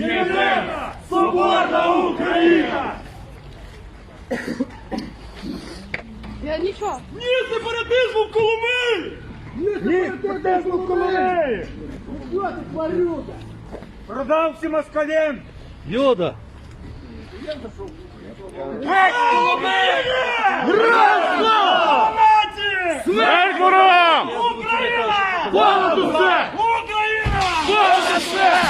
Єдина Соборна Україна! Я нічого. Ні сепаратизму в Коломиї! Ні сепаратизму в Коломиї! Продав всім москалям! Йода! Геть Коломиї! Разом! Смерть ворогам! Україна! Понад усе! Україна! Усе!